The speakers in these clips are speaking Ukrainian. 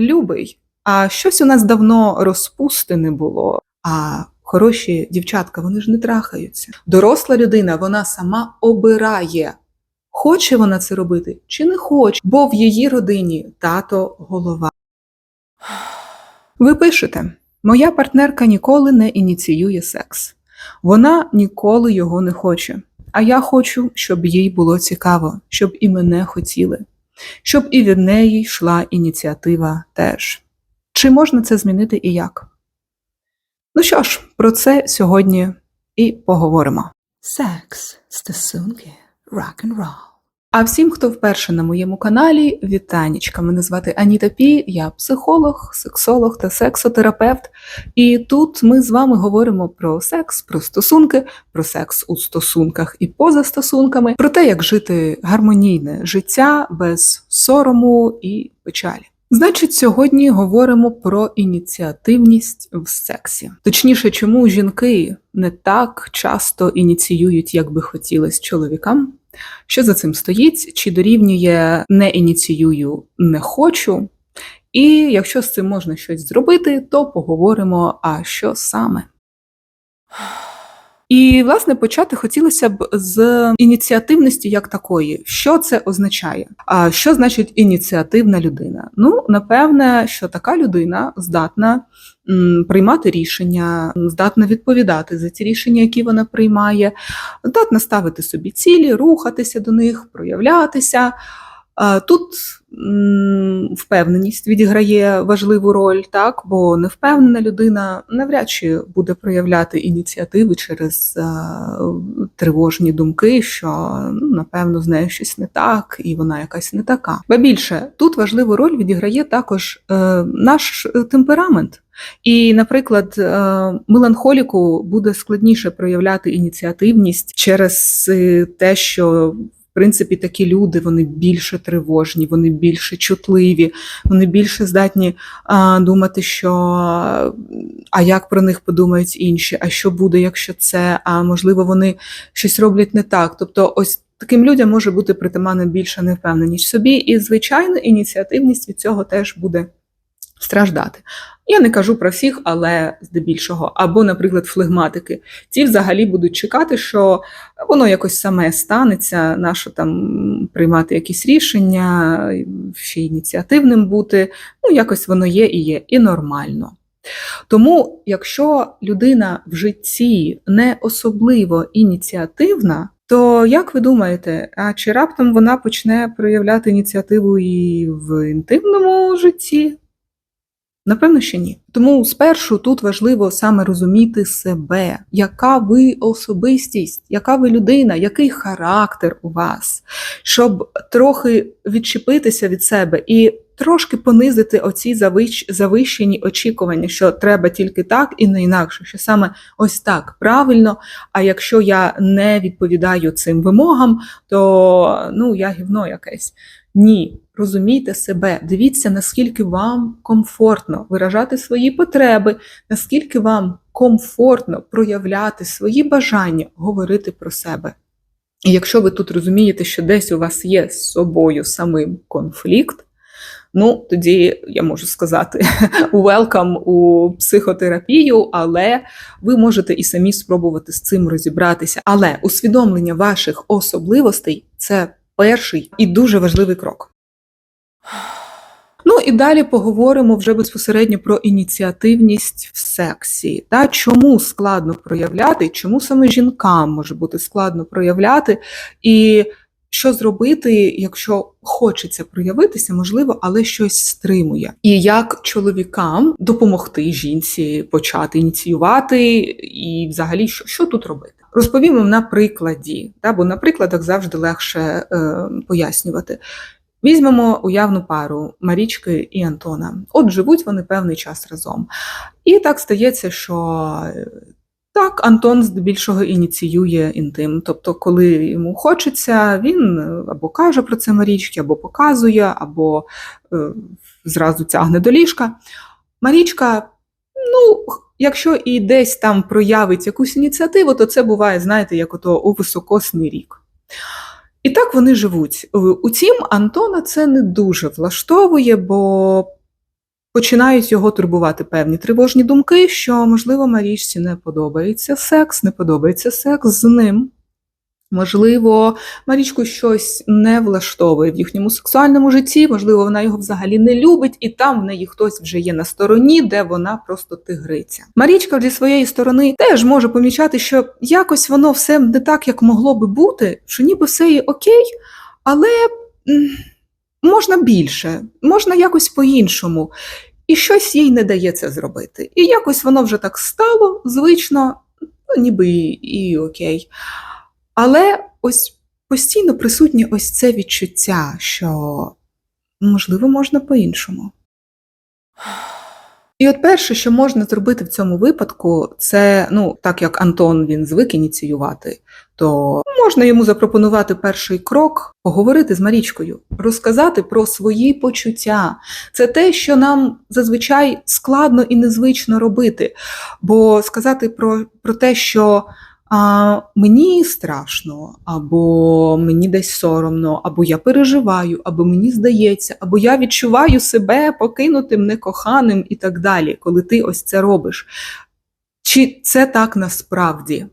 любий, а щось у нас давно розпусти не було. А хороші дівчатка, вони ж не трахаються. Доросла людина, вона сама обирає, хоче вона це робити чи не хоче, бо в її родині тато голова. Ви пишете: моя партнерка ніколи не ініціює секс. Вона ніколи його не хоче. А я хочу, щоб їй було цікаво, щоб і мене хотіли, щоб і від неї йшла ініціатива теж. Чи можна це змінити і як? Ну що ж, про це сьогодні і поговоримо. Секс, стосунки, рок-н-рол. А всім, хто вперше на моєму каналі, вітанічка. Мене звати Аніта Пі, я психолог, сексолог та сексотерапевт. І тут ми з вами говоримо про секс, про стосунки, про секс у стосунках і поза стосунками, про те, як жити гармонійне життя без сорому і печалі. Значить, сьогодні говоримо про ініціативність в сексі. Точніше, чому жінки не так часто ініціюють, як би хотілося чоловікам. Що за цим стоїть? Чи дорівнює не ініціюю, не хочу? І якщо з цим можна щось зробити, то поговоримо, а що саме. І, власне, почати хотілося б з ініціативності як такої. Що це означає? А що значить ініціативна людина? Ну, напевне, що така людина здатна приймати рішення, здатна відповідати за ті рішення, які вона приймає, здатна ставити собі цілі, рухатися до них, проявлятися. Тут впевненість відіграє важливу роль, так бо невпевнена людина навряд чи буде проявляти ініціативи через тривожні думки, що ну, напевно з нею щось не так, і вона якась не така. Ба більше тут важливу роль відіграє також е, наш е, темперамент. І, наприклад, е, меланхоліку буде складніше проявляти ініціативність через те, що принципі такі люди вони більше тривожні, вони більше чутливі, вони більше здатні а, думати, що а як про них подумають інші, а що буде, якщо це, а можливо, вони щось роблять не так. Тобто, ось таким людям може бути притаманна більша невпевненість собі, і, звичайно, ініціативність від цього теж буде страждати. Я не кажу про всіх, але здебільшого. Або, наприклад, флегматики. Ті взагалі будуть чекати, що воно якось саме станеться, нащо там приймати якісь рішення, ще ініціативним бути. Ну, якось воно є і є, і нормально. Тому, якщо людина в житті не особливо ініціативна, то як ви думаєте, а чи раптом вона почне проявляти ініціативу і в інтимному житті? Напевно, що ні. Тому спершу тут важливо саме розуміти себе, яка ви особистість, яка ви людина, який характер у вас, щоб трохи відчепитися від себе і трошки понизити оці завищ... завищені очікування, що треба тільки так і не інакше, що саме ось так правильно. А якщо я не відповідаю цим вимогам, то ну я гівно якесь. Ні, розумійте себе, дивіться, наскільки вам комфортно виражати свої потреби, наскільки вам комфортно проявляти свої бажання, говорити про себе. І якщо ви тут розумієте, що десь у вас є з собою самим конфлікт, ну тоді я можу сказати welcome у психотерапію, але ви можете і самі спробувати з цим розібратися. Але усвідомлення ваших особливостей це перший і дуже важливий крок. Ну і далі поговоримо вже безпосередньо про ініціативність в сексі. Та чому складно проявляти, чому саме жінкам може бути складно проявляти, і що зробити, якщо хочеться проявитися, можливо, але щось стримує. І як чоловікам допомогти жінці почати ініціювати, і взагалі що, що тут робити? Розповім вам на прикладі, та, бо на прикладах завжди легше е, пояснювати. Візьмемо уявну пару Марічки і Антона. От живуть вони певний час разом. І так стається, що так, Антон здебільшого ініціює інтим. Тобто, коли йому хочеться, він або каже про це Марічки, або показує, або е, зразу тягне до ліжка. Марічка, ну, якщо і десь там проявить якусь ініціативу, то це буває, знаєте, як ото у високосний рік. І так вони живуть. Утім, Антона це не дуже влаштовує, бо починають його турбувати певні тривожні думки, що, можливо, Марічці не подобається секс, не подобається секс з ним. Можливо, Марічку щось не влаштовує в їхньому сексуальному житті, можливо, вона його взагалі не любить, і там в неї хтось вже є на стороні, де вона просто тигриця. Марічка зі своєї сторони теж може помічати, що якось воно все не так, як могло би бути, що ніби все є окей, але можна більше, можна якось по-іншому. І щось їй не дає це зробити. І якось воно вже так стало звично, ну ніби і, і окей. Але ось постійно присутнє ось це відчуття, що можливо можна по-іншому. І от перше, що можна зробити в цьому випадку, це ну так як Антон він звик ініціювати, то можна йому запропонувати перший крок, поговорити з Марічкою, розказати про свої почуття. Це те, що нам зазвичай складно і незвично робити. Бо сказати про, про те, що а, мені страшно, або мені десь соромно, або я переживаю, або мені здається, або я відчуваю себе покинутим, некоханим і так далі, коли ти ось це робиш. Чи це так насправді?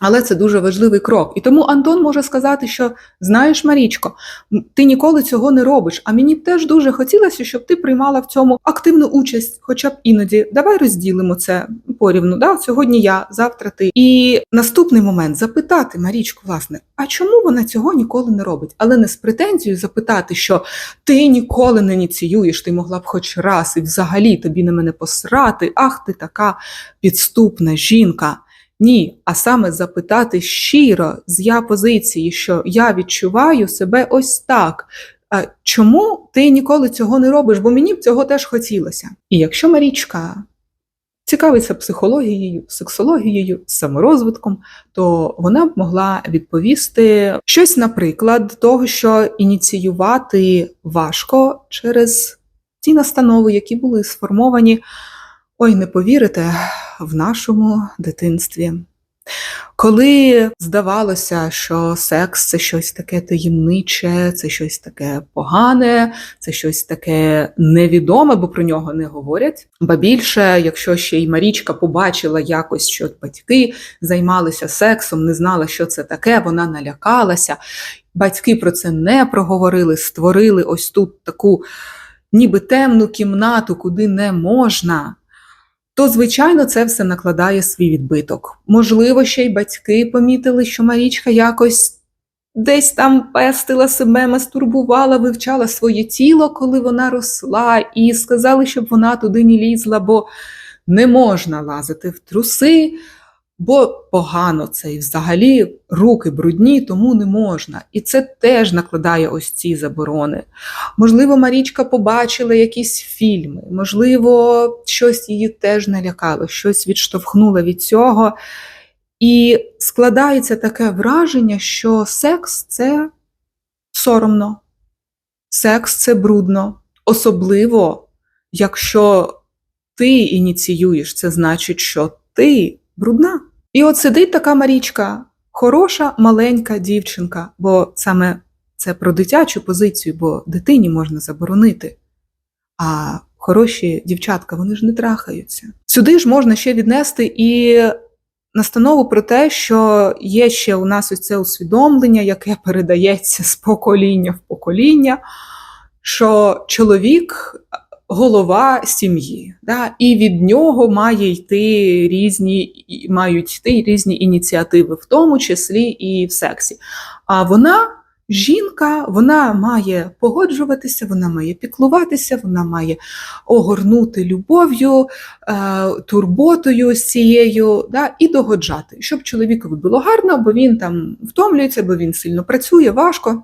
Але це дуже важливий крок. І тому Антон може сказати, що знаєш, Марічко, ти ніколи цього не робиш. А мені б теж дуже хотілося, щоб ти приймала в цьому активну участь, хоча б іноді. Давай розділимо це порівну. Да? Сьогодні я, завтра ти. І наступний момент запитати Марічку, власне, а чому вона цього ніколи не робить? Але не з претензією запитати, що ти ніколи не ініціюєш, ти могла б хоч раз, і взагалі тобі на мене посрати. Ах, ти така підступна жінка. Ні, а саме запитати щиро з я позиції, що я відчуваю себе ось так. А чому ти ніколи цього не робиш? Бо мені б цього теж хотілося. І якщо Марічка цікавиться психологією, сексологією, саморозвитком, то вона б могла відповісти щось, наприклад, того, що ініціювати важко через ті настанови, які були сформовані. Ой, не повірите, в нашому дитинстві. Коли здавалося, що секс це щось таке таємниче, це щось таке погане, це щось таке невідоме, бо про нього не говорять. Ба більше, якщо ще й Марічка побачила якось, що батьки займалися сексом, не знала, що це таке, вона налякалася. Батьки про це не проговорили, створили ось тут таку ніби темну кімнату, куди не можна то, звичайно, це все накладає свій відбиток. Можливо, ще й батьки помітили, що Марічка якось десь там пестила себе, мастурбувала, вивчала своє тіло, коли вона росла, і сказали, щоб вона туди не лізла, бо не можна лазити в труси, бо погано це і взагалі руки брудні, тому не можна. І це теж накладає ось ці заборони. Можливо, Марічка побачила якісь фільми, можливо, щось її теж налякало, щось відштовхнуло від цього. І складається таке враження, що секс це соромно, секс це брудно. Особливо, якщо ти ініціюєш, це значить, що ти брудна. І от сидить така Марічка, хороша маленька дівчинка, бо саме це про дитячу позицію, бо дитині можна заборонити. А хороші дівчатка, вони ж не трахаються. Сюди ж можна ще віднести і настанову про те, що є ще у нас ось це усвідомлення, яке передається з покоління в покоління, що чоловік голова сім'ї, да, і від нього має йти різні, мають йти різні ініціативи, в тому числі і в сексі. А вона жінка, вона має погоджуватися, вона має піклуватися, вона має огорнути любов'ю, е, турботою цією, да, і догоджати, щоб чоловікові було гарно, бо він там втомлюється, бо він сильно працює, важко.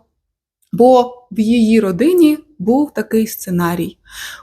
Бо в її родині був такий сценарій.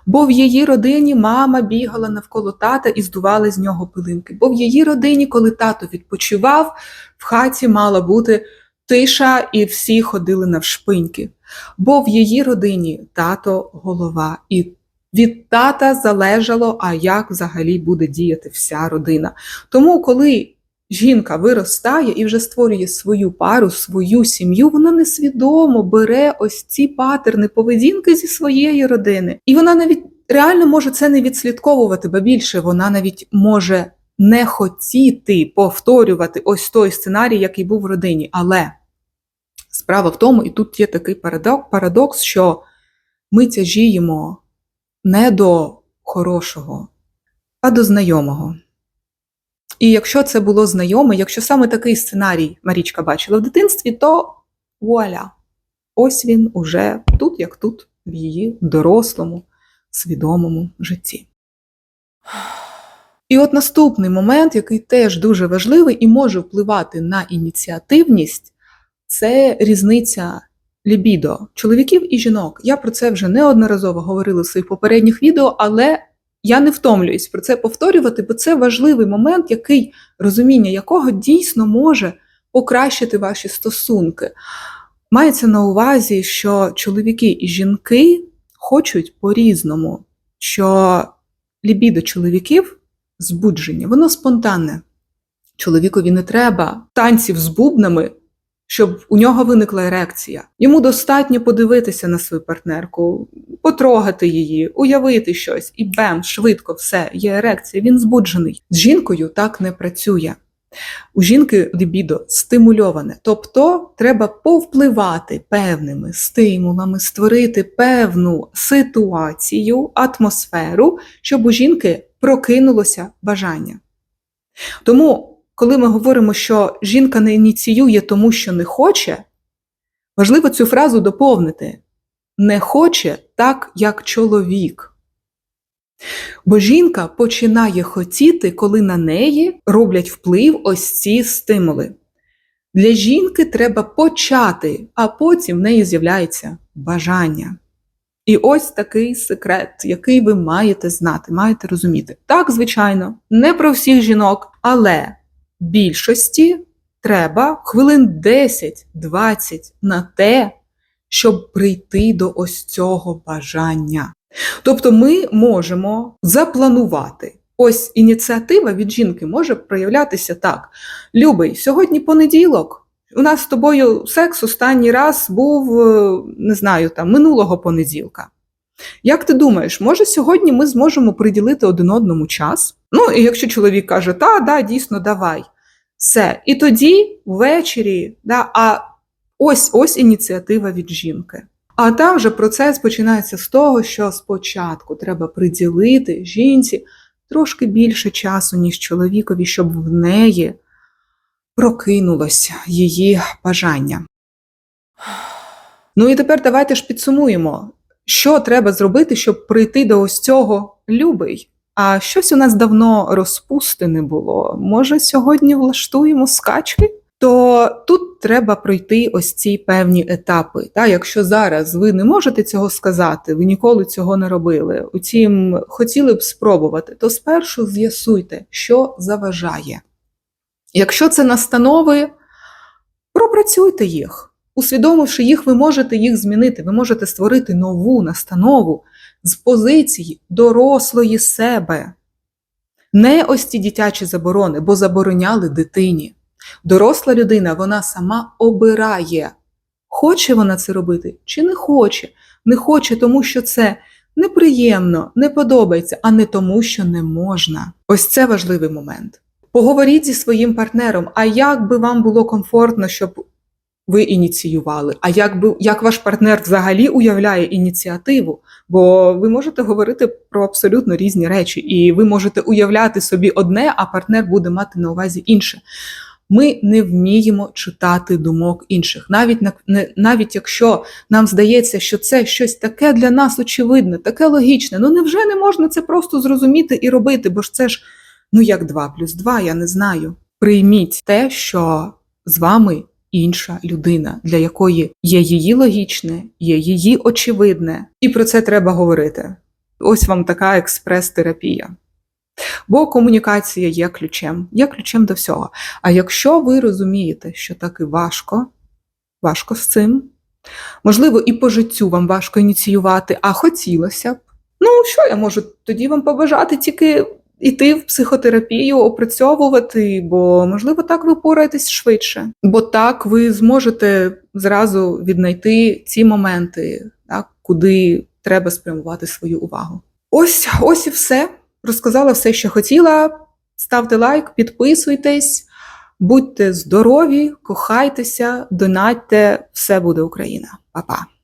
Бо в її родині мама бігала навколо тата і здувала з нього пилинки. Бо в її родині, коли тато відпочивав, в хаті мала бути тиша, і всі ходили навшпиньки. Бо в її родині тато голова, і від тата залежало, а як взагалі буде діяти вся родина. Тому, коли жінка виростає і вже створює свою пару, свою сім'ю, вона несвідомо бере ось ці патерни поведінки зі своєї родини. І вона навіть реально може це не відслідковувати, бо більше вона навіть може не хотіти повторювати ось той сценарій, який був в родині. Але справа в тому, і тут є такий парадокс, що ми тяжіємо не до хорошого, а до знайомого. І якщо це було знайоме, якщо саме такий сценарій Марічка бачила в дитинстві, то вуаля, ось він уже тут, як тут, в її дорослому, свідомому житті. І от наступний момент, який теж дуже важливий і може впливати на ініціативність, це різниця лібідо чоловіків і жінок. Я про це вже неодноразово говорила в своїх попередніх відео, але я не втомлююсь про це повторювати, бо це важливий момент, який розуміння якого дійсно може покращити ваші стосунки. Мається на увазі, що чоловіки і жінки хочуть по-різному, що лібідо чоловіків збудження, воно спонтанне. Чоловікові не треба танців з бубнами, щоб у нього виникла ерекція. Йому достатньо подивитися на свою партнерку, потрогати її, уявити щось, і бем, швидко все, є ерекція, він збуджений. З жінкою так не працює. У жінки лібідо стимульоване, тобто треба повпливати певними стимулами, створити певну ситуацію, атмосферу, щоб у жінки прокинулося бажання. Тому, коли ми говоримо, що жінка не ініціює тому, що не хоче, важливо цю фразу доповнити: не хоче так, як чоловік. Бо жінка починає хотіти, коли на неї роблять вплив ось ці стимули. Для жінки треба почати, а потім в неї з'являється бажання. І ось такий секрет, який ви маєте знати, маєте розуміти. Так, звичайно, не про всіх жінок, але більшості треба хвилин 10-20 на те, щоб прийти до ось цього бажання. Тобто ми можемо запланувати. Ось ініціатива від жінки може проявлятися так: Любий, сьогодні понеділок. У нас з тобою секс останній раз був, е, не знаю, там минулого понеділка. Як ти думаєш, може сьогодні ми зможемо приділити один одному час? Ну, і якщо чоловік каже, та, да, дійсно, давай. Все. І тоді ввечері, да, а ось ось ініціатива від жінки. А там вже процес починається з того, що спочатку треба приділити жінці трошки більше часу, ніж чоловікові, щоб в неї прокинулося її бажання. Ну і тепер давайте ж підсумуємо, що треба зробити, щоб прийти до ось цього любий. А щось у нас давно розпусти не було. Може, сьогодні влаштуємо скачки? То тут треба пройти ось ці певні етапи. Та, якщо зараз ви не можете цього сказати, ви ніколи цього не робили, утім, хотіли б спробувати, то спершу з'ясуйте, що заважає. Якщо це настанови, пропрацюйте їх. Усвідомивши їх, ви можете їх змінити, ви можете створити нову настанову з позиції дорослої себе. Не ось ці дитячі заборони, бо забороняли дитині. Доросла людина, вона сама обирає, хоче вона це робити чи не хоче. Не хоче, тому що це неприємно, не подобається, а не тому, що не можна. Ось це важливий момент. Поговоріть зі своїм партнером, а як би вам було комфортно, щоб ви ініціювали, а як би як ваш партнер взагалі уявляє ініціативу, бо ви можете говорити про абсолютно різні речі, і ви можете уявляти собі одне, а партнер буде мати на увазі інше. Ми не вміємо читати думок інших, навіть навіть якщо нам здається, що це щось таке для нас очевидне, таке логічне. Ну невже не можна це просто зрозуміти і робити? Бо ж це ж ну як два плюс два, я не знаю. Прийміть те, що з вами інша людина, для якої є її логічне, є її очевидне, і про це треба говорити. Ось вам така експрес-терапія. Бо комунікація є ключем, є ключем до всього. А якщо ви розумієте, що таки важко, важко з цим, можливо, і по життю вам важко ініціювати, а хотілося б, ну що я можу тоді вам побажати тільки йти в психотерапію, опрацьовувати, бо, можливо, так ви пораєтесь швидше. Бо так ви зможете зразу віднайти ці моменти, так, куди треба спрямувати свою увагу. Ось, ось і все. Розказала все, що хотіла. Ставте лайк, підписуйтесь, будьте здорові, кохайтеся, донатьте. Все буде Україна. Па-па.